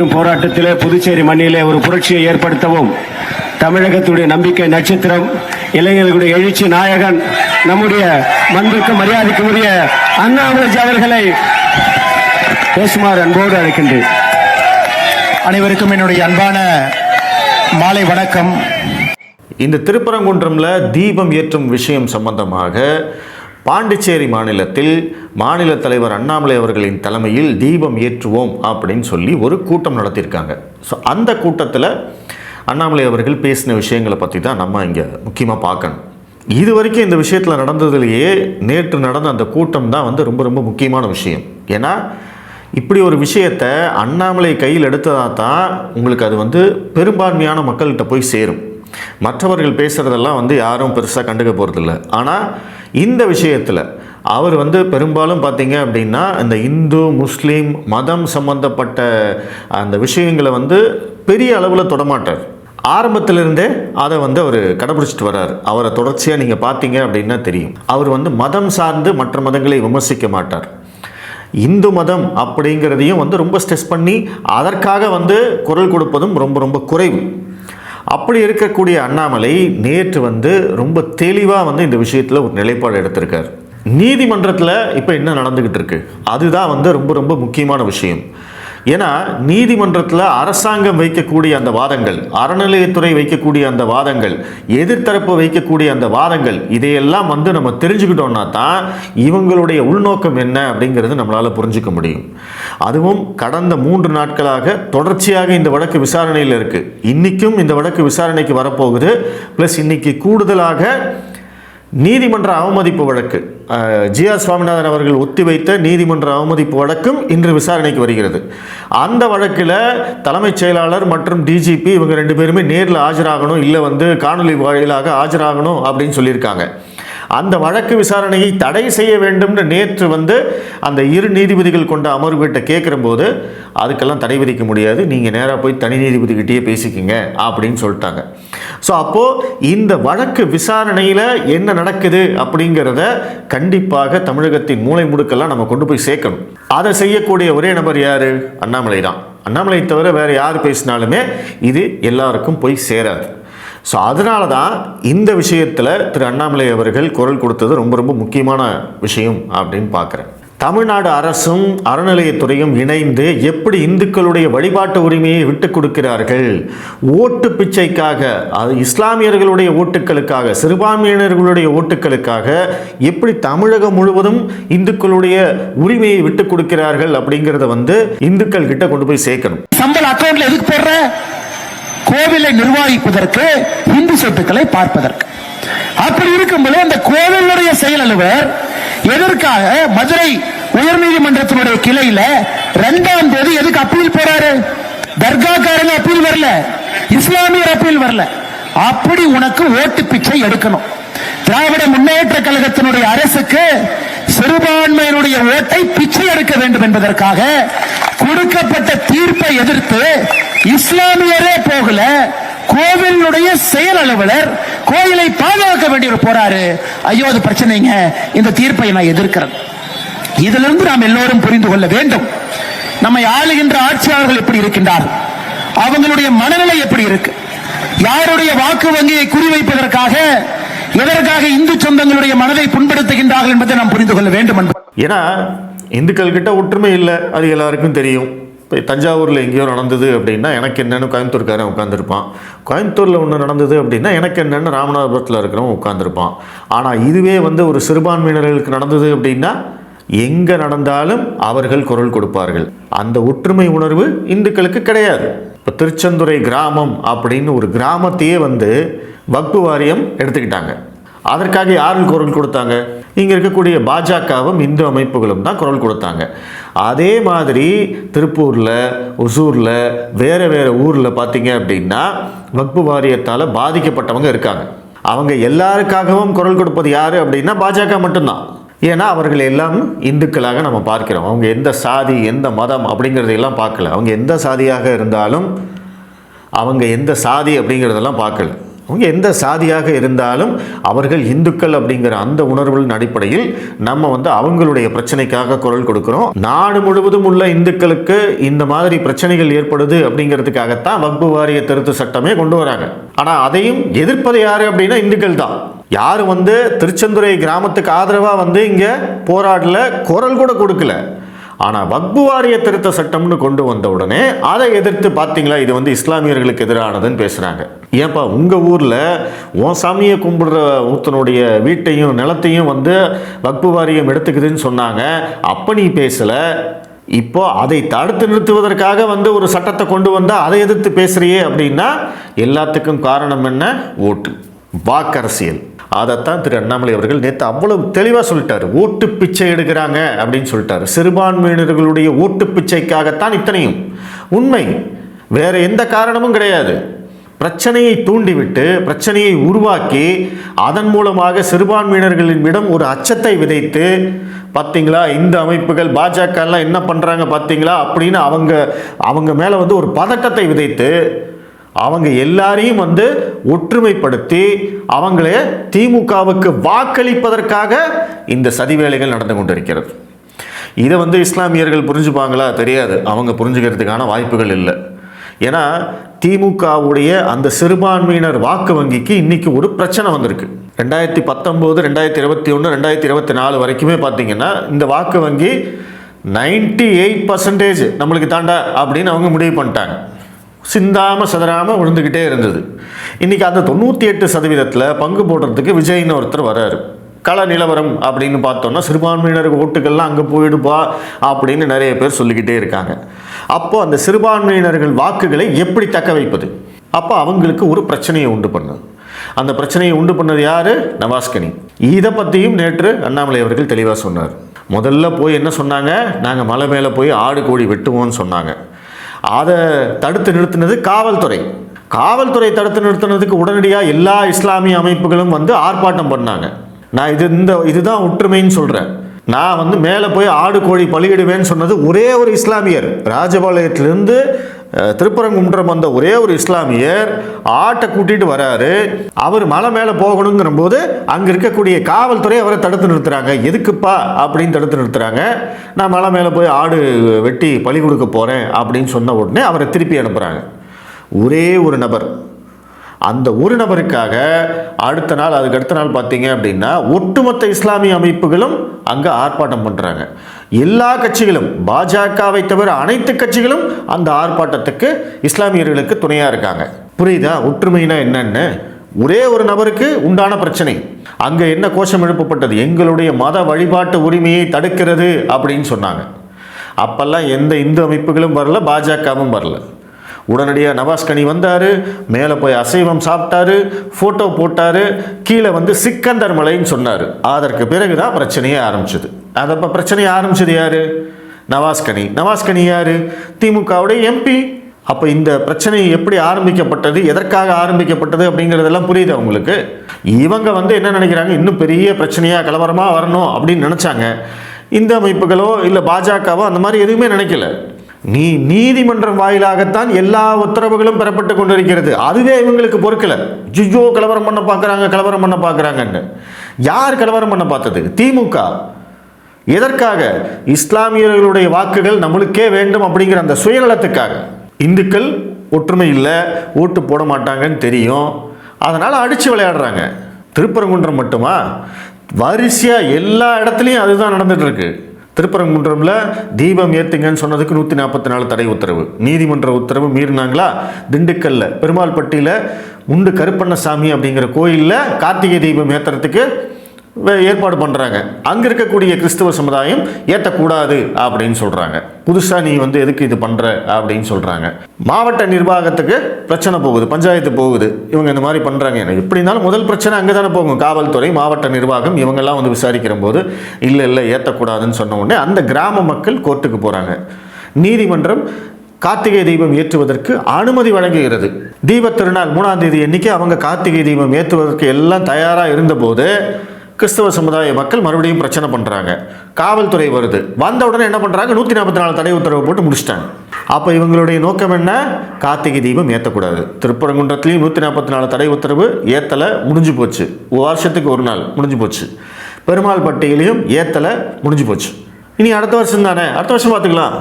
மற்றும் போராட்டத்திலே புதுச்சேரி மண்ணிலே ஒரு புரட்சியை ஏற்படுத்தவும் தமிழகத்துடைய நம்பிக்கை நட்சத்திரம் இளைஞர்களுடைய எழுச்சி நாயகன் நம்முடைய மண்புக்கு மரியாதைக்குரிய அண்ணாமலை அவர்களை பேசுமாறு அன்போடு அழைக்கின்றேன். அனைவருக்கும் என்னுடைய அன்பான மாலை வணக்கம். இந்த திருப்பரங்குன்றம்ல தீபம் ஏற்றும் விஷயம் சம்பந்தமாக பாண்டிச்சேரி மாநிலத்தில் மாநில தலைவர் அண்ணாமலை அவர்களின் தலைமையில் தீபம் ஏற்றுவோம் அப்படின்னு சொல்லி ஒரு கூட்டம் நடத்தியிருக்காங்க. ஸோ அந்த கூட்டத்தில் அண்ணாமலை அவர்கள் பேசின விஷயங்களை பற்றி தான் நம்ம இங்கே முக்கியமாக பார்க்கணும். இது வரைக்கும் இந்த விஷயத்தில் நடந்ததுலேயே நேற்று நடந்த அந்த கூட்டம் தான் வந்து ரொம்ப ரொம்ப முக்கியமான விஷயம். ஏன்னா இப்படி ஒரு விஷயத்தை அண்ணாமலை கையில் எடுத்ததாக தான் உங்களுக்கு அது வந்து பெரும்பான்மையான மக்கள்கிட்ட போய் சேரும். மற்றவர்கள் பேசுகிறதெல்லாம் வந்து யாரும் பெருசாக கண்டுக்க போகிறதில்ல ஆனால் இந்த விஷயத்தில் அவர் வந்து பெரும்பாலும் பார்த்தீங்க அப்படின்னா இந்த இந்து முஸ்லீம் மதம் சம்பந்தப்பட்ட அந்த விஷயங்களை வந்து பெரிய அளவில் தொடமாட்டார். ஆரம்பத்திலிருந்தே அதை வந்து அவர் கடைபிடிச்சிட்டு வர்றார். அவரை தொடர்ச்சியாக நீங்கள் பார்த்தீங்க அப்படின்னா தெரியும். அவர் வந்து மதம் சார்ந்து மற்ற மதங்களை விமர்சிக்க மாட்டார். இந்து மதம் அப்படிங்கிறதையும் வந்து ரொம்ப ஸ்ட்ரெஸ் பண்ணி அதற்காக வந்து குரல் கொடுப்பதும் ரொம்ப ரொம்ப குறைவு. அப்படி இருக்கக்கூடிய அண்ணாமலை நேற்று வந்து ரொம்ப தெளிவாக வந்து இந்த விஷயத்தில் ஒரு நிலைப்பாடு எடுத்திருக்கார். நீதிமன்றத்தில் இப்போ என்ன நடந்துக்கிட்டு இருக்கு? அதுதான் வந்து ரொம்ப ரொம்ப முக்கியமான விஷயம். ஏன்னா நீதிமன்றத்தில் அரசாங்கம் வைக்கக்கூடிய அந்த வாதங்கள் அறநிலையத்துறை வைக்கக்கூடிய அந்த வாதங்கள் எதிர்த்தரப்பு வைக்கக்கூடிய அந்த வாதங்கள் இதையெல்லாம் வந்து நம்ம தெரிஞ்சுக்கிட்டோம்னா தான் இவங்களுடைய உள்நோக்கம் என்ன அப்படிங்கிறது நம்மளால் புரிஞ்சுக்க முடியும். அதுவும் கடந்த மூன்று நாட்களாக தொடர்ச்சியாக இந்த வழக்கு விசாரணையில் இருக்குது இன்றைக்கும் இந்த வழக்கு விசாரணைக்கு வரப்போகுது. ப்ளஸ் இன்றைக்கி கூடுதலாக நீதிமன்ற அவமதிப்பு வழக்கு. ஜி ஆர் சுவாமிநாதன் அவர்கள் ஒத்திவைத்த நீதிமன்ற அவமதிப்பு வழக்கும் இன்று விசாரணைக்கு வருகிறது. அந்த வழக்கில் தலைமைச் செயலாளர் மற்றும் டிஜிபி இவங்க ரெண்டு பேருமே நேரில் ஆஜராகணும் இல்லை வந்து காணொலி வாயிலாக ஆஜராகணும் அப்படின்னு சொல்லியிருக்காங்க. அந்த வழக்கு விசாரணையை தடை செய்ய வேண்டும்னு நேற்று வந்து அந்த இரு நீதிபதிகள் கொண்ட அமர்வுகிட்ட கேட்குறம்போது அதுக்கெல்லாம் தடை விதிக்க முடியாது. நீங்கள் நேராக போய் தனி நீதிபதிகிட்டேயே பேசிக்கிங்க அப்படின்னு சொல்லிட்டாங்க. ஸோ அப்போது இந்த வழக்கு விசாரணையில் என்ன நடக்குது அப்படிங்கிறத கண்டிப்பாக தமிழகத்தின் மூளை முடுக்கெல்லாம் நம்ம கொண்டு போய் சேர்க்கணும். அதை செய்யக்கூடிய ஒரே நபர் யார்? அண்ணாமலை தான். அண்ணாமலை தவிர வேறு யார் பேசினாலுமே இது எல்லாருக்கும் போய் சேராது. ஸோ அதனால தான் இந்த விஷயத்தில் திரு அண்ணாமலை அவர்கள் குரல் கொடுத்தது ரொம்ப ரொம்ப முக்கியமான விஷயம் அப்படின்னு பார்க்குறேன். தமிழ்நாடு அரசும் அறநிலையத்துறையும் இணைந்து எப்படி இந்துக்களுடைய வழிபாட்டு உரிமையை விட்டுக் கொடுக்கிறார்கள்? ஓட்டு பிச்சைக்காக அது இஸ்லாமியர்களுடைய ஓட்டுக்களுக்காக சிறுபான்மையினர்களுடைய ஓட்டுக்களுக்காக எப்படி தமிழகம் முழுவதும் இந்துக்களுடைய உரிமையை விட்டு கொடுக்கிறார்கள் அப்படிங்கிறத வந்து இந்துக்கள் கிட்ட கொண்டு போய் சேர்க்கணும். சம்பள அக்கௌண்ட்ல எதுக்கு போடுற? கோவிலை நிர்வகிப்பதற்கு இந்து சொத்துக்களை பார்ப்பதற்கு. அப்படி இருக்கும்போது அந்த கோவிலுடைய செயல் அலுவலர் எதற்காக மதுரை உயர்நீதிமன்றத்தினுடைய கிளையில இரண்டாம் தேதி எதுக்கு அப்பீல் போறாரு? தர்காக்காரங்க அப்பீல் வரல. இஸ்லாமியர் அப்பீல் வரல. அப்படி உனக்கு ஓட்டு பிச்சை எடுக்கணும். திராவிட முன்னேற்ற கழகத்தினுடைய அரசுக்கு சிறுபான்மையினுடைய ஓட்டை பிச்சை எடுக்க வேண்டும் என்பதற்காக கொடுக்கப்பட்ட தீர்ப்பை எதிர்த்து இஸ்லாமியரே போகல கோவிலுடைய செயல் அலுவலர் கோயிலை பாதுகாக்க வேண்டியவர் போறாரு. ஐயோ அது பிரச்சனைங்க. இந்த தீர்ப்பை நான் எதிர்க்கிறேன். இதிலிருந்து நாம் எல்லோரும் புரிந்து கொள்ள வேண்டும். நம்மை ஆளுகின்ற ஆட்சியாளர்கள் எப்படி இருக்கின்றார்கள் அவங்களுடைய மனநிலை எப்படி இருக்கு? யாருடைய வாக்கு வங்கியை குறிவைப்பதற்காக எதற்காக இந்து சொந்தங்களுடைய மனதை புண்படுத்துகின்றார்கள் என்பதை நாம் புரிந்து கொள்ள வேண்டும் ஏன்னா இந்துக்கள் கிட்ட ஒற்றுமை இல்லை அது எல்லாருக்கும் தெரியும். இப்போ தஞ்சாவூரில் எங்கேயோ நடந்தது அப்படின்னா எனக்கு என்னென்னு கோயம்புத்தூர்காரன் உட்காந்துருப்பான் கோயம்புத்தூரில் ஒன்று நடந்தது அப்படின்னா எனக்கு என்னென்னு ராமநாதபுரத்தில் இருக்கிறவன் உட்காந்துருப்பான் ஆனால் இதுவே வந்து ஒரு சிறுபான்மையினர்களுக்கு நடந்தது அப்படின்னா எங்கே நடந்தாலும் அவர்கள் குரல் கொடுப்பார்கள். அந்த ஒற்றுமை உணர்வு இந்துக்களுக்கு கிடையாது. இப்போ திருச்செந்துறை கிராமம் அப்படின்னு ஒரு கிராமத்தையே வந்து வக்பு வாரியம் எடுத்துக்கிட்டாங்க. அதற்காக யாரும் குரல் கொடுத்தாங்க? இங்கே இருக்கக்கூடிய பாஜகவும் இந்து அமைப்புகளும் தான் குரல் கொடுத்தாங்க. அதே மாதிரி திருப்பூரில் ஒசூரில் வேறு வேறு ஊரில் பார்த்தீங்க அப்படின்னா வக்பு வாரியத்தால் பாதிக்கப்பட்டவங்க இருக்காங்க. அவங்க எல்லாருக்காகவும் குரல் கொடுப்பது யார் அப்படின்னா பாஜக மட்டும்தான். ஏன்னா அவர்கள் எல்லாம் இந்துக்களாக நம்ம பார்க்கிறோம். அவங்க எந்த சாதி எந்த மதம் அப்படிங்கிறதையெல்லாம் பார்க்கல. அவங்க எந்த சாதியாக இருந்தாலும் அவங்க எந்த சாதி அப்படிங்கிறதெல்லாம் பார்க்கல. அவங்க எந்த சாதியாக இருந்தாலும் அவர்கள் இந்துக்கள் அப்படிங்கிற அந்த உணர்வுகளின் அடிப்படையில் நம்ம வந்து அவங்களுடைய பிரச்சனைக்காக குரல் கொடுக்கிறோம். நாடு முழுவதும் உள்ள இந்துக்களுக்கு இந்த மாதிரி பிரச்சனைகள் ஏற்படுது அப்படிங்கிறதுக்காகத்தான் வக்பு வாரிய திருத்த சட்டமே கொண்டு வராங்க. ஆனால் அதையும் எதிர்ப்பது யாரு அப்படின்னா இந்துக்கள் தான். யார் வந்து திருச்செந்துறை கிராமத்துக்கு ஆதரவாக வந்து இங்கே போராடல குரல் கூட கொடுக்கல. ஆனால் வக்பு வாரிய திருத்த சட்டம்னு கொண்டு வந்த உடனே அதை எதிர்த்து பார்த்தீங்களா இது வந்து இஸ்லாமியர்களுக்கு எதிரானதுன்னு பேசுகிறாங்க ஏன்பா உங்கள் ஊரில் உன் சாமியை கும்பிடுற ஒருத்தனுடைய வீட்டையும் நிலத்தையும் வந்து வக்பு வாரியம் எடுத்துக்குதுன்னு சொன்னாங்க. அப்போ நீ பேசலை. இப்போ அதை தடுத்து நிறுத்துவதற்காக வந்து ஒரு சட்டத்தை கொண்டு வந்தால் அதை எதிர்த்து பேசுகிறியே அப்படின்னா எல்லாத்துக்கும் காரணம் என்ன? ஓட்டு. வாக்கரசியல். அதைத்தான் திரு அண்ணாமலை அவர்கள் நேற்று அவ்வளவு தெளிவாக சொல்லிட்டார். ஓட்டு பிச்சை எடுக்கிறாங்க அப்படின்னு சொல்லிட்டாரு. சிறுபான்மையினர்களுடைய ஓட்டு பிச்சைக்காகத்தான் இத்தனையும். உண்மை. வேறு எந்த காரணமும் கிடையாது. பிரச்சனையை தூண்டிவிட்டு பிரச்சனையை உருவாக்கி அதன் மூலமாக சிறுபான்மையினர்களிடம் ஒரு அச்சத்தை விதைத்து பார்த்தீங்களா இந்த அமைப்புகள் பாஜக எல்லாம் என்ன பண்ணுறாங்க பார்த்தீங்களா அப்படின்னு அவங்க அவங்க மேலே வந்து ஒரு பதட்டத்தை விதைத்து அவங்க எல்லாரையும் வந்து ஒற்றுமைப்படுத்தி அவங்களே திமுகவுக்கு வாக்களிப்பதற்காக இந்த சதி வேலைகள் நடந்து கொண்டிருக்கிறது. இதை வந்து இஸ்லாமியர்கள் புரிஞ்சுப்பாங்களா? தெரியாது. அவங்க புரிஞ்சுக்கிறதுக்கான வாய்ப்புகள் இல்லை. ஏன்னா திமுகவுடைய அந்த சிறுபான்மையினர் வாக்கு வங்கிக்கு இன்றைக்கி ஒரு பிரச்சனை வந்திருக்கு. ரெண்டாயிரத்தி பத்தொம்போது ரெண்டாயிரத்தி இருபத்தி ஒன்று ரெண்டாயிரத்தி இருபத்தி நாலு வரைக்குமே பார்த்தீங்கன்னா இந்த வாக்கு வங்கி நைன்டி எயிட் பர்சன்டேஜ் நம்மளுக்கு தாண்டா அப்படின்னு அவங்க முடிவு பண்ணிட்டாங்க. சிந்தாமல் சதறாம விழுந்துக்கிட்டே இருந்தது. இன்றைக்கி அந்த தொண்ணூற்றி எட்டு சதவீதத்தில் பங்கு போடுறதுக்கு விஜய்னு ஒருத்தர் வராரு. கள நிலவரம் அப்படின்னு பார்த்தோன்னா சிறுபான்மையினர் ஓட்டுகள்லாம் அங்கே போயிடுப்பா அப்படின்னு நிறைய பேர் சொல்லிக்கிட்டே இருக்காங்க. அப்போது அந்த சிறுபான்மையினர்கள் வாக்குகளை எப்படி தக்க வைப்பது? அப்போ அவங்களுக்கு ஒரு பிரச்சனையை உண்டு பண்ணுது. அந்த பிரச்சனையை உண்டு பண்ணது யார்? நவாஸ்கனி. இதை பற்றியும் நேற்று அண்ணாமலை அவர்கள் தெளிவாக சொன்னார். முதல்ல போய் என்ன சொன்னாங்க? நாங்கள் மலை மேலே போய் ஆடு கோழி வெட்டுவோம்னு சொன்னாங்க. அதை தடுத்து நிறுத்தினது காவல்துறை. காவல்துறை தடுத்து நிறுத்தினதுக்கு உடனடியாக எல்லா இஸ்லாமிய அமைப்புகளும் வந்து ஆர்ப்பாட்டம் பண்ணாங்க. நான் இது இந்த இதுதான் ஒற்றுமைன்னு சொல்கிறேன் நான் வந்து மேலே போய் ஆடு கோழி பலியிடுவேன்னு சொன்னது ஒரே ஒரு இஸ்லாமியர். ராஜபாளையத்திலிருந்து திருப்பரங்குன்றம் வந்த ஒரே ஒரு இஸ்லாமியர் ஆட்டை கூட்டிட்டு வராரு. அவர் மலை மேலே போகணுங்கிற போது அங்கே இருக்கக்கூடிய காவல்துறை அவரை தடுத்து நிறுத்துறாங்க. எதுக்குப்பா அப்படின்னு தடுத்து நிறுத்துறாங்க. நான் மலை மேலே போய் ஆடு வெட்டி பலி கொடுக்க போகிறேன் அப்படின்னு சொன்ன உடனே அவரை திருப்பி அனுப்புகிறாங்க ஒரே ஒரு நபர். அந்த ஒரு நபருக்காக அடுத்த நாள் அதுக்கு அடுத்த நாள் பார்த்தீங்க அப்படின்னா ஒட்டுமொத்த இஸ்லாமிய அமைப்புகளும் அங்கே ஆர்ப்பாட்டம் பண்ணுறாங்க எல்லா கட்சிகளும் பாஜகவை தவிர அனைத்து கட்சிகளும் அந்த ஆர்ப்பாட்டத்துக்கு இஸ்லாமியர்களுக்கு துணையாக இருக்காங்க. புரியுதா? ஒற்றுமைனா என்னென்னு? ஒரே ஒரு நபருக்கு உண்டான பிரச்சனை. அங்கே என்ன கோஷம் எழுப்பப்பட்டது? எங்களுடைய மத வழிபாட்டு உரிமையை தடுக்கிறது அப்படின்னு சொன்னாங்க. அப்பெல்லாம் எந்த இந்து அமைப்புகளும் வரல பாஜகவும் வரல. உடனடியாக நவாஸ்கனி வந்தார் மேலே போய் அசைவம் சாப்பிட்டாரு ஃபோட்டோ போட்டார் கீழே வந்து சிக்கந்தர் மலைன்னு சொன்னார். அதற்கு பிறகு தான் பிரச்சனையே ஆரம்பிச்சது. அது அப்போ பிரச்சனையை ஆரம்பிச்சது யார்? நவாஸ்கனி நவாஸ்கனி யார்? திமுகவுடைய எம்பி அப்போ இந்த பிரச்சனை எப்படி ஆரம்பிக்கப்பட்டது எதற்காக ஆரம்பிக்கப்பட்டது அப்படிங்கிறதெல்லாம் புரியுது அவங்களுக்கு இவங்க வந்து என்ன நினைக்கிறாங்க? இன்னும் பெரிய பிரச்சனையாக கலவரமாக வரணும் அப்படின்னு நினச்சாங்க. இந்த அமைப்புகளோ இல்லை பாஜகவோ அந்த மாதிரி எதுவுமே நினைக்கல. நீ நீதிமன்றம் வாயிலாகத்தான் எல்லா உத்தரவுகளும் பெறப்பட்டு கொண்டிருக்கிறது. அதுவே இவங்களுக்கு பொறுக்கல. ஜிஜோ கலவரம் பண்ண பார்க்குறாங்க கலவரம் பண்ண பார்க்குறாங்கன்னு. யார் கலவரம் பண்ண பார்த்தது? திமுக. எதற்காக? இஸ்லாமியர்களுடைய வாக்குகள் நம்மளுக்கே வேண்டும் அப்படிங்கிற அந்த சுயநலத்துக்காக. இந்துக்கள் ஒற்றுமை இல்லை ஓட்டு போட மாட்டாங்கன்னு தெரியும். அதனால் அடித்து விளையாடுறாங்க. திருப்பரங்குன்றம் மட்டுமா? வரிசையாக எல்லா இடத்துலையும் அதுதான் நடந்துகிட்ருக்கு திருப்பரங்குன்றம்ல தீபம் ஏத்துங்கன்னு சொன்னதுக்கு நூற்றி நாற்பத்தி நாலு தடை உத்தரவு. நீதிமன்ற உத்தரவு மீறினாங்களா? திண்டுக்கல்ல. பெருமாள்பட்டியில் உண்டு கருப்பண்ணசாமி அப்படிங்கிற கோயிலில் கார்த்திகை தீபம் ஏத்துறதுக்கு ஏற்பாடு பண்ணுறாங்க அங்கே இருக்கக்கூடிய கிறிஸ்துவ சமுதாயம் ஏற்றக்கூடாது அப்படின்னு சொல்கிறாங்க புதுசாக நீ வந்து எதுக்கு இது பண்ணுற அப்படின்னு சொல்கிறாங்க மாவட்ட நிர்வாகத்துக்கு பிரச்சனை போகுது பஞ்சாயத்து போகுது. இவங்க இந்த மாதிரி பண்ணுறாங்க எனக்கு எப்படி இருந்தாலும் முதல் பிரச்சனை அங்கே தானே போகும். காவல்துறை மாவட்ட நிர்வாகம் இவங்கெல்லாம் வந்து விசாரிக்கிற போது இல்லை இல்லை ஏற்றக்கூடாதுன்னு சொன்ன உடனே அந்த கிராம மக்கள் கோர்ட்டுக்கு போகிறாங்க நீதிமன்றம் கார்த்திகை தீபம் ஏற்றுவதற்கு அனுமதி வழங்குகிறது. தீபத் திருநாள் மூணாம் தேதி எண்ணிக்கை அவங்க கார்த்திகை தீபம் ஏற்றுவதற்கு எல்லாம் தயாராக இருந்தபோது கிறிஸ்தவ சமுதாய மக்கள் மறுபடியும் பிரச்சனை பண்ணுறாங்க காவல்துறை வருது. வந்த உடனே என்ன பண்ணுறாங்க நூற்றி நாற்பத்தி நாலு தடை உத்தரவு போட்டு முடிச்சிட்டாங்க. அப்போ இவங்களுடைய நோக்கம் என்ன? கார்த்திகை தீபம் ஏற்றக்கூடாது திருப்பரங்குன்றத்துலேயும் நூற்றி நாற்பத்தி நாலு தடை உத்தரவு ஏற்றலை முடிஞ்சு போச்சு. ஒரு வருஷத்துக்கு ஒரு நாள் முடிஞ்சு போச்சு. பெருமாள் பட்டியலையும் ஏற்றலை முடிஞ்சு போச்சு. இனி அடுத்த வருஷம் தானே? அடுத்த வருஷம் பார்த்துக்கலாம்.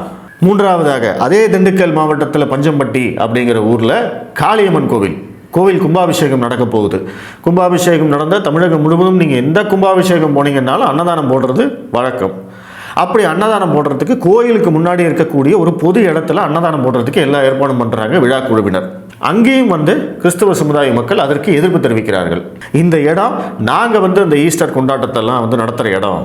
மூன்றாவதாக அதே திண்டுக்கல் மாவட்டத்தில் பஞ்சம்பட்டி அப்படிங்கிற ஊரில் காளியம்மன் கோவில். கோவில் கும்பாபிஷேகம் நடக்க போகுது. கும்பாபிஷேகம் நடந்தால் தமிழகம் முழுவதும் நீங்கள் எந்த கும்பாபிஷேகம் போனீங்கன்னாலும் அன்னதானம் போடுறது வழக்கம். அப்படி அன்னதானம் போடுறதுக்கு கோயிலுக்கு முன்னாடி இருக்கக்கூடிய ஒரு பொது இடத்துல அன்னதானம் போடுறதுக்கு எல்லா ஏற்பாடும் பண்ணுறாங்க விழா குழுவினர். அங்கேயும் வந்து கிறிஸ்தவ சமுதாய மக்கள் அதற்கு எதிர்ப்பு தெரிவிக்கிறார்கள். இந்த இடம் நாங்கள் வந்து அந்த ஈஸ்டர் கொண்டாட்டத்தெல்லாம் வந்து நடத்துகிற இடம்.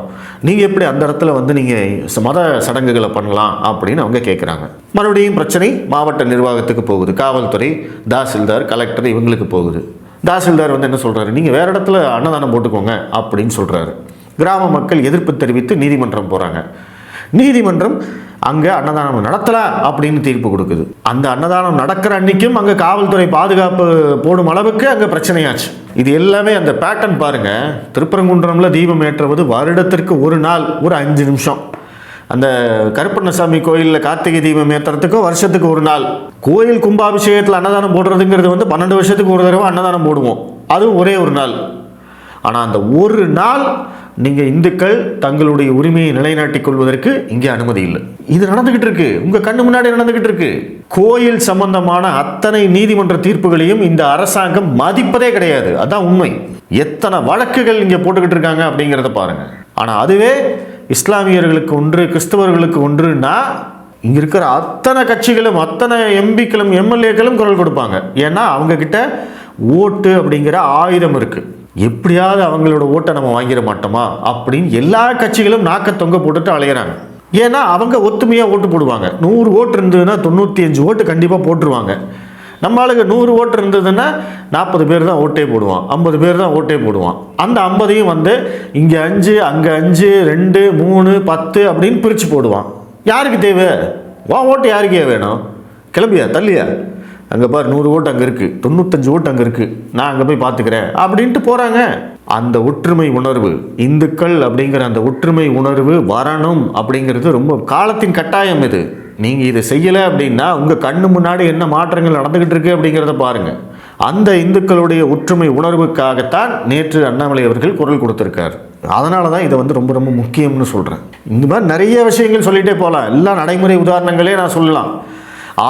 நீங்கள் எப்படி அந்த இடத்துல வந்து நீங்கள் மத சடங்குகளை பண்ணலாம் அப்படின்னு அவங்க கேட்குறாங்க மறுபடியும் பிரச்சனை மாவட்ட நிர்வாகத்துக்கு போகுது. காவல்துறை தாசில்தார் கலெக்டர் இவங்களுக்கு போகுது. தாசில்தார் வந்து என்ன சொல்கிறாரு நீங்கள் வேறு இடத்துல அன்னதானம் போட்டுக்கோங்க அப்படின்னு சொல்கிறாரு கிராம மக்கள் எதிர்ப்பு தெரிவித்து நீதிமன்றம் போகிறாங்க நீதிமன்றம் அங்கே அன்னதானம் நடத்தலாம் அப்படின்னு தீர்ப்பு கொடுக்குது. அந்த அன்னதானம் நடக்கிற அன்னைக்கும் அங்கே காவல்துறை பாதுகாப்பு போடும் அளவுக்கு அங்கே பிரச்சனையாச்சு. இது எல்லாமே அந்த பேட்டர்ன் பாருங்கள் திருப்பரங்குன்றம்ல தீபம் ஏற்றுவது வருடத்திற்கு ஒரு நாள் ஒரு அஞ்சு நிமிஷம். அந்த கருப்பண்ணசாமி கோயிலில் கார்த்திகை தீபம் ஏற்றுறதுக்கும் வருஷத்துக்கு ஒரு நாள். கோயில் கும்பாபிஷேகத்தில் அன்னதானம் போடுறதுங்கிறது வந்து பன்னெண்டு வருஷத்துக்கு ஒரு தடவை அன்னதானம் போடுவோம். அதுவும் ஒரே ஒரு நாள். ஆனால் அந்த ஒரு நாள் நீங்கள் இந்துக்கள் தங்களுடைய உரிமையை நிலைநாட்டிக் கொள்வதற்கு இங்கே அனுமதி இல்லை. இது நடந்துகிட்டு இருக்கு. உங்க கண்ணு முன்னாடி நடந்துகிட்டு இருக்கு. கோயில் சம்பந்தமான அத்தனை நீதிமன்ற தீர்ப்புகளையும் இந்த அரசாங்கம் மதிப்பதே கிடையாது. அதான் உண்மை. எத்தனை வழக்குகள் இங்கே போட்டுக்கிட்டு இருக்காங்க அப்படிங்கிறத பாருங்க. ஆனால் அதுவே இஸ்லாமியர்களுக்கு ஒன்று கிறிஸ்தவர்களுக்கு ஒன்றுனா இங்கே இருக்கிற அத்தனை கட்சிகளும் அத்தனை எம்பிக்களும் எம்எல்ஏக்களும் குரல் கொடுப்பாங்க. ஏன்னா அவங்கக்கிட்ட ஓட்டு அப்படிங்கிற ஆயுதம் இருக்குது எப்படியாவது அவங்களோட ஓட்டை நம்ம வாங்கிட மாட்டோமா அப்படின்னு எல்லா கட்சிகளும் நாக்க தொங்க போட்டுட்டு அலையிறாங்க. ஏன்னா அவங்க ஒத்துமையாக ஓட்டு போடுவாங்க. நூறு ஓட்டு இருந்ததுன்னா தொண்ணூற்றி அஞ்சு ஓட்டு கண்டிப்பாக போட்டுருவாங்க. நம்ம ஆளுங்க நூறு ஓட்டு இருந்ததுன்னா நாற்பது பேர் தான் ஓட்டே போடுவான். ஐம்பது பேர் தான் ஓட்டே போடுவான். அந்த ஐம்பதையும் வந்து இங்கே அஞ்சு அங்கே அஞ்சு ரெண்டு மூணு பத்து அப்படின்னு பிரித்து போடுவான். யாருக்கு தேவை? வா ஓட்டு யாருக்கே வேணும்? கிளம்பியா தள்ளியா? அங்கே பாரு நூறு ஓட்டு அங்கே இருக்குது தொண்ணூத்தஞ்சு ஓட்டு அங்கே இருக்குது நான் அங்கே போய் பார்த்துக்கிறேன் அப்படின்ட்டு போகிறாங்க அந்த ஒற்றுமை உணர்வு இந்துக்கள் அப்படிங்கிற அந்த ஒற்றுமை உணர்வு வரணும் அப்படிங்கிறது ரொம்ப காலத்தின் கட்டாயம் இது. நீங்கள் இதை செய்யலை அப்படின்னா உங்கள் கண்ணு முன்னாடி என்ன மாற்றங்கள் நடந்துக்கிட்டு இருக்கு அப்படிங்கிறத பாருங்கள் அந்த இந்துக்களுடைய ஒற்றுமை உணர்வுக்காகத்தான் நேற்று அண்ணாமலை அவர்கள் குரல் கொடுத்துருக்கார். அதனால தான் இதை வந்து ரொம்ப ரொம்ப முக்கியம்னு சொல்கிறேன் இந்த மாதிரி நிறைய விஷயங்கள் சொல்லிகிட்டே போகலாம். எல்லா நடைமுறை உதாரணங்களே நான் சொல்லலாம்.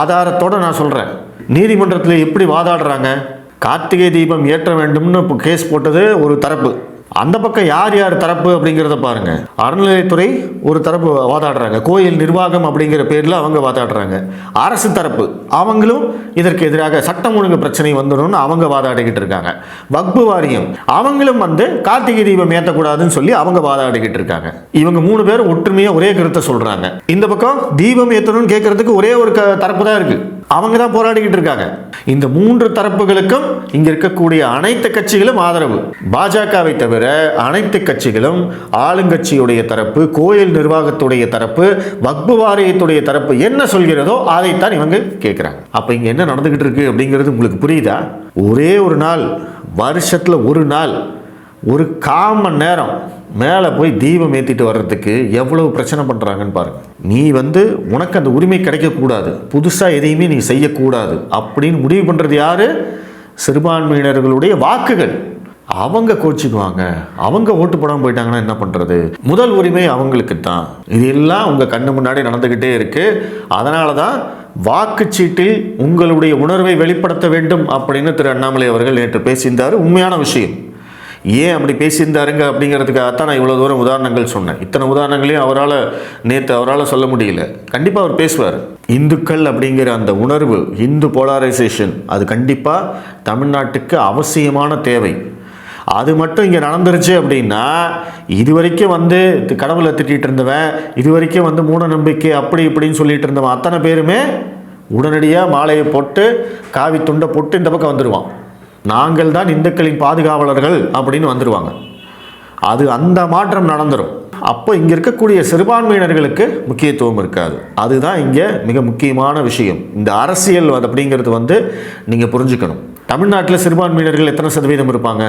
ஆதாரத்தோட நான் சொல்கிறேன் நீதிமன்றத்தில் எப்படி வாதாடுறாங்க? கார்த்திகை தீபம் ஏற்ற வேண்டும்னு இப்போ கேஸ் போட்டது ஒரு தரப்பு. அந்த பக்கம் யார் யார் தரப்பு அப்படிங்கிறத பாருங்க. அறநிலையத்துறை ஒரு தரப்பு வாதாடுறாங்க. கோயில் நிர்வாகம் அப்படிங்கிற பேரில் அவங்க வாதாடுறாங்க. அரசு தரப்பு அவங்களும் இதற்கு எதிராக சட்டம் ஒழுங்கு பிரச்சனை வந்துடணும்னு அவங்க வாதாடிக்கிட்டு இருக்காங்க. வக்பு வாரியம் அவங்களும் வந்து கார்த்திகை தீபம் ஏற்றக்கூடாதுன்னு சொல்லி அவங்க வாதாடிக்கிட்டு இருக்காங்க. இவங்க மூணு பேரும் ஒற்றுமையாக ஒரே கருத்தை சொல்றாங்க. இந்த பக்கம் தீபம் ஏற்றணும்னு கேட்கறதுக்கு ஒரே ஒரு க- தரப்பு தான் இருக்கு. அவங்க தான் போராடிக்கிட்டு இருக்காங்க. இந்த மூன்று தரப்புகளுக்கும் இங்க இருக்கக்கூடிய அனைத்து கட்சிகளும் ஆதரவு. பாஜகவை தவிர அனைத்து கட்சிகளும் ஆளுங்கட்சியுடைய தரப்பு கோயில் நிர்வாகத்துடைய தரப்பு வக்பு வாரியத்துடைய தரப்பு என்ன சொல்கிறதோ அதைத்தான் இவங்க கேட்குறாங்க. அப்போ இங்கே என்ன நடந்துக்கிட்டு இருக்கு அப்படிங்கிறது உங்களுக்கு புரியுதா? ஒரே ஒரு நாள் வருஷத்தில் ஒரு நாள் ஒரு கால் மணி நேரம் மேலே போய் தீபம் ஏற்றிட்டு வர்றதுக்கு எவ்வளவு பிரச்சனை பண்ணுறாங்கன்னு பாருங்கள் நீ வந்து உனக்கு அந்த உரிமை கிடைக்கக்கூடாது புதுசாக எதையுமே நீ செய்யக்கூடாது அப்படின்னு முடிவு பண்ணுறது யார்? சிறுபான்மையினர்களுடைய வாக்குகள். அவங்க கோச்சிக்குவாங்க. அவங்க ஓட்டு போடாமல் போயிட்டாங்கன்னா என்ன பண்ணுறது முதல் உரிமை அவங்களுக்கு தான் இது எல்லாம் உங்கள் கண்ணு முன்னாடி நடந்துக்கிட்டே இருக்குது அதனால தான் வாக்குச்சீட்டில் உங்களுடைய உணர்வை வெளிப்படுத்த வேண்டும் அப்படின்னு திரு அண்ணாமலை அவர்கள் நேற்று பேசியிருந்தார். உண்மையான விஷயம். ஏன் அப்படி பேசியிருந்தாருங்க அப்படிங்கிறதுக்காகத்தான் நான் இவ்வளோ தூரம் உதாரணங்கள் சொன்னேன். இத்தனை உதாரணங்களையும் அவரால் நேற்று அவரால் சொல்ல முடியல. கண்டிப்பாக அவர் பேசுவார். இந்துக்கள் அப்படிங்கிற அந்த உணர்வு இந்து போலாரைசேஷன் அது கண்டிப்பாக தமிழ்நாட்டுக்கு அவசியமான தேவை. அது மட்டும் இங்கே நடந்துருச்சு அப்படின்னா இது வரைக்கும் வந்து கடவுளை திட்டிகிட்டு இருந்தவன் இது வரைக்கும் வந்து மூட நம்பிக்கை அப்படி இப்படின்னு சொல்லிட்டு இருந்தவன் அத்தனை பேருமே உடனடியாக மாலையை போட்டு காவி துண்டை போட்டு இந்த பக்கம் வந்துடுவான் நாங்கள் தான் இந்துக்களின் பாதுகாவலர்கள் அப்படின்னு வந்துடுவாங்க அது அந்த மாற்றம் நடந்துடும் அப்போ இங்கே இருக்கக்கூடிய சிறுபான்மையினர்களுக்கு முக்கியத்துவம் இருக்காது. அதுதான் இங்கே மிக முக்கியமான விஷயம். இந்த அரசியல் அது அப்படிங்கிறது வந்து நீங்கள் புரிஞ்சுக்கணும். தமிழ்நாட்டில் சிறுபான்மையினர்கள் எத்தனை சதவீதம் இருப்பாங்க?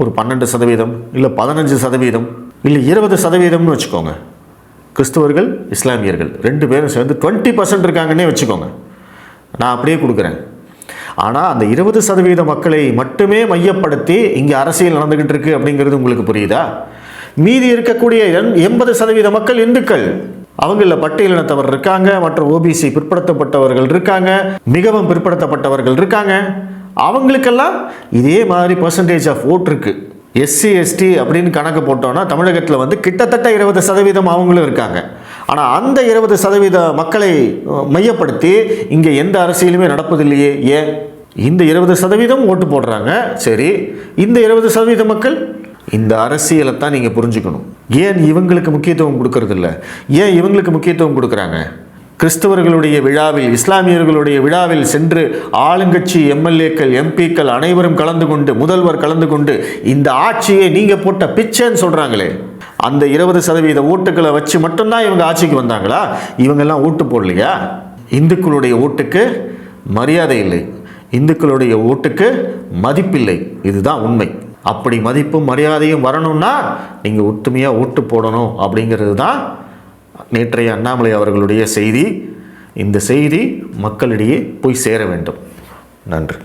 ஒரு பன்னெண்டு சதவீதம் இல்லை பதினஞ்சு சதவீதம் இல்லை இருபது சதவீதம்னு வச்சுக்கோங்க. கிறிஸ்தவர்கள் இஸ்லாமியர்கள் ரெண்டு பேரும் சேர்ந்து டுவெண்ட்டி பர்சன்ட் இருக்காங்கன்னே வச்சுக்கோங்க. நான் அப்படியே கொடுக்குறேன். ஆனால் அந்த இருபது சதவீத மக்களை மட்டுமே மையப்படுத்தி இங்கே அரசியல் நடந்துக்கிட்டு இருக்கு அப்படிங்கிறது உங்களுக்கு புரியுதா? மீதி இருக்கக்கூடிய எண்பது சதவீத மக்கள் இந்துக்கள். அவங்களில் பட்டியலினத்தவர் இருக்காங்க மற்றும் ஓபிசி பிற்படுத்தப்பட்டவர்கள் இருக்காங்க மிகவும் பிற்படுத்தப்பட்டவர்கள் இருக்காங்க. அவங்களுக்கெல்லாம் இதே மாதிரி பர்சன்டேஜ் ஆஃப் ஓட் இருக்குது எஸ்சி எஸ்டி அப்படின்னு கணக்கு போட்டோம்னா தமிழகத்தில் வந்து கிட்டத்தட்ட இருபது சதவீதம் அவங்களும் இருக்காங்க. ஆனால் அந்த இருபது சதவீத மக்களை மையப்படுத்தி இங்கே எந்த அரசியலுமே நடப்பதில்லையே ஏன்? இந்த இருபது சதவீதம் ஓட்டு போடுறாங்க. சரி இந்த இருபது சதவீத மக்கள் இந்த அரசியலை தான் நீங்கள் புரிஞ்சுக்கணும். ஏன் இவங்களுக்கு முக்கியத்துவம் கொடுக்கறதில்ல? ஏன் இவங்களுக்கு முக்கியத்துவம் கொடுக்குறாங்க? கிறிஸ்தவர்களுடைய விழாவில் இஸ்லாமியர்களுடைய விழாவில் சென்று ஆளுங்கட்சி எம்எல்ஏக்கள் எம்பிக்கள் அனைவரும் கலந்து கொண்டு முதல்வர் கலந்து கொண்டு இந்த ஆட்சியை நீங்கள் போட்ட பிச்சைன்னு சொல்கிறாங்களே அந்த இருபது சதவீத ஓட்டுகளை வச்சு மட்டும்தான் இவங்க ஆட்சிக்கு வந்தாங்களா? இவங்கெல்லாம் ஓட்டு போடலையா? இந்துக்களுடைய ஓட்டுக்கு மரியாதை இல்லை. இந்துக்களுடைய ஓட்டுக்கு மதிப்பில்லை. இதுதான் உண்மை. அப்படி மதிப்பும் மரியாதையும் வரணும்னா நீங்கள் ஒற்றுமையாக ஓட்டு போடணும் அப்படிங்கிறது தான் நேற்றைய அண்ணாமலை அவர்களுடைய செய்தி இந்த செய்தி மக்களிடையே போய் சேர வேண்டும். நன்றி.